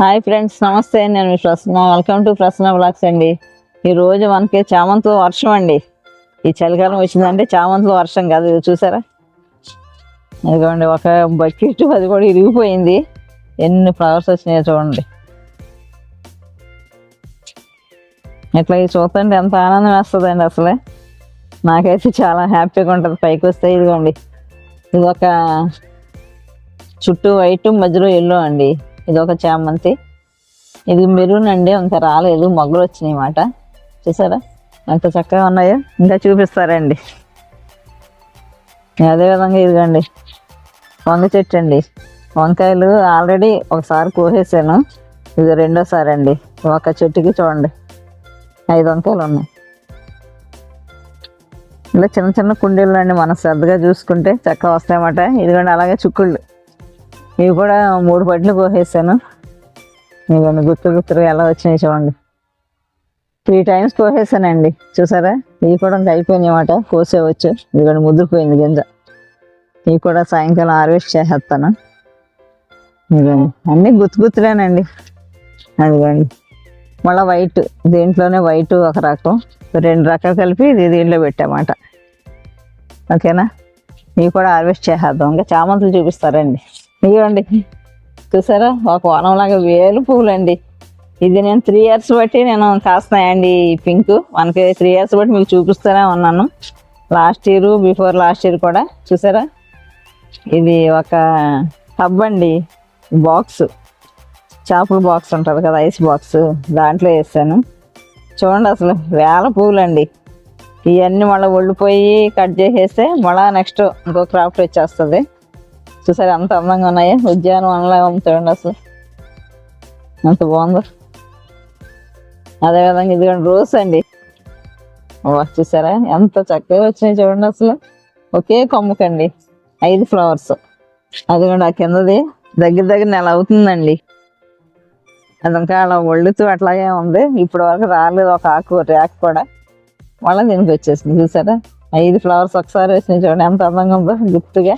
Hi friends నమస్తే. నేను మీ Prasanna. Welcome to Prasanna blogs అండి. ఈ రోజు మనకి చామంతుల వర్షం అండి. ఈ చలికాలం వచ్చిందంటే చామంతులు వర్షం కాదు. ఇది చూసారా? ఇదిగోండి ఒక బకెట్ అది కూడా ఇరిగిపోయింది. ఎన్ని ఫ్లవర్స్ వచ్చినాయో చూడండి. ఇట్లా ఇది చూస్తుంటే ఎంత ఆనందం వేస్తుందండి అసలే. నాకైతే చాలా హ్యాపీగా ఉంటుంది పైకి వస్తే. ఇదిగోండి ఇది ఒక చుట్టూ వైట్ మధ్యలో ఎల్లో అండి. ఇది ఒక చామంతి. ఇది మెరూన్ అండి ఇంకా రాలేదు మొగ్గలు వచ్చినాయి మాట. చూసారా? ఎంత చక్కగా ఉన్నాయో? ఇంకా చూపిస్తారండి. అదేవిధంగా ఇదిగోండి వంగ చెట్టు అండి. వంకాయలు ఆల్రెడీ ఒకసారి కోసేసాను. ఇది రెండోసారి అండి. ఒక చెట్టుకి చూడండి ఐదు వంకాయలు ఉన్నాయి. ఇలా చిన్న చిన్న కుండీలు అండి మనం శ్రద్ధగా చూసుకుంటే చక్కగా వస్తాయన్నమాట ఇదిగోండి అలాగే చుక్కుళ్ళు ఇవి కూడా మూడు పట్లు కోసేసాను. ఇవన్నీ గుత్తు గుత్తులు ఎలా వచ్చినాయి చూడండి. త్రీ టైమ్స్ కోసేసానండి. చూసారా? ఇవి కూడా ఇంకా అయిపోయినాయి అన్నమాట. కోసేవచ్చు. ఇదిగోండి ముద్రపోయింది గింజ. ఇవి కూడా సాయంకాలం హార్వెస్ట్ చేసేస్తాను. ఇదిగోండి. అన్నీ గుత్తు గుత్తులేనండి. అదిగోండి. మళ్ళీ వైట్. దీంట్లోనే వైట్ ఒక రకం. రెండు రకాలు కలిపి ఇది దీంట్లో పెట్టామాట ఓకేనా? ఇవి కూడా హార్వెస్ట్ చేసేద్దాం. ఇంకా చామంతులు చూపిస్తారండి. ఇవ్వండి చూసారా? ఒక వనంలాగా వేలు పువ్వులు అండి ఇది నేను త్రీ ఇయర్స్ బట్టి నేను కాస్తున్నాయండి ఈ పింక్ మనకి త్రీ ఇయర్స్ బట్టి మీకు చూపిస్తూనే ఉన్నాను. Last year before last year కూడా. చూసారా? ఇది ఒక టబ్ అండి. బాక్స్ చేపల బాక్స్ ఉంటుంది కదా ఐస్ బాక్స్ దాంట్లో వేసాను. చూడండి అసలు వేల పువ్వులు అండి ఇవన్నీ మళ్ళీ ఒళ్ళిపోయి కట్ చేసేస్తే మళ్ళీ నెక్స్ట్ ఇంకో క్రాఫ్ట్ వచ్చేస్తుంది. చూసారు ఎంత అందంగా ఉన్నాయి. ఉద్యానవనంలో ఉంది చూడండి అసలు. ఎంత బాగుందో. అదేవిధంగా ఇదిగోండి రోస్ అండి. చూసారా? ఎంత చక్కగా వచ్చినాయి చూడండి అసలు. ఒకే కొమ్మకండి. ఐదు ఫ్లవర్స్. అదిగోండి ఆ కిందది దగ్గర దగ్గర నెల అవుతుందండి. అది ఇంకా అలా ఒళ్ళుతూ అట్లాగే ఉంది. ఇప్పటి వరకు రాలేదు ఒక ఆకు ర్యాక్ కూడా. మళ్ళీ దీనికి వచ్చేసింది చూసారా? ఐదు ఫ్లవర్స్ ఒకసారి వచ్చినాయి చూడండి. ఎంత అందంగా ఉందో గుర్తుగా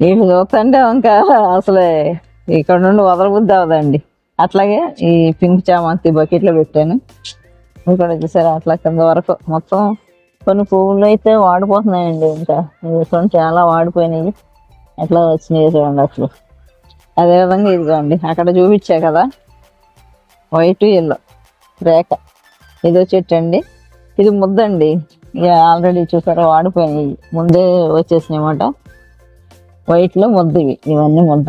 వీళ్ళు చూస్తుంటే ఇంకా అసలు ఇక్కడ నుండి వదలబుద్ధి అవదండి అట్లాగే ఈ పింక్ చామంతి బకెట్లో పెట్టాను. ఇక్కడ చూసారా? అట్లా కింద వరకు మొత్తం కొన్ని పువ్వులు అయితే వాడిపోతున్నాయండి ఇంకా. ఇవి చాలా వాడిపోయినాయి. ఎట్లా వచ్చినాయి చూడండి అసలు. అదేవిధంగా ఇదిగోండి అక్కడ చూపించా కదా? వైట్ ఎల్లో రేఖ. ఇది చెట్టు అండి. ఇది ముద్దండి. ఇక ఆల్రెడీ చూసారా? వాడిపోయినాయి. ముందే వచ్చేసినాయి అన్నమాట. వైట్లో ముద్ద ఇవి. ఇవన్నీ ముద్ద.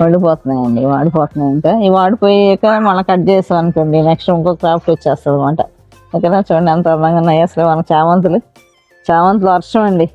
పడిపోతున్నాయండి వాడిపోతున్నాయి ఇంకా ఇవి వాడిపోయాక మళ్ళీ కట్ చేసాం అనుకోండి నెక్స్ట్ ఇంకో క్రాఫ్ట్ వచ్చేస్తుంది అనమాట ఓకేనా? చూడండి ఎంత అందంగా ఉన్నాయి అసలు మన చామంతులు. చామంతులు వర్షం అండి.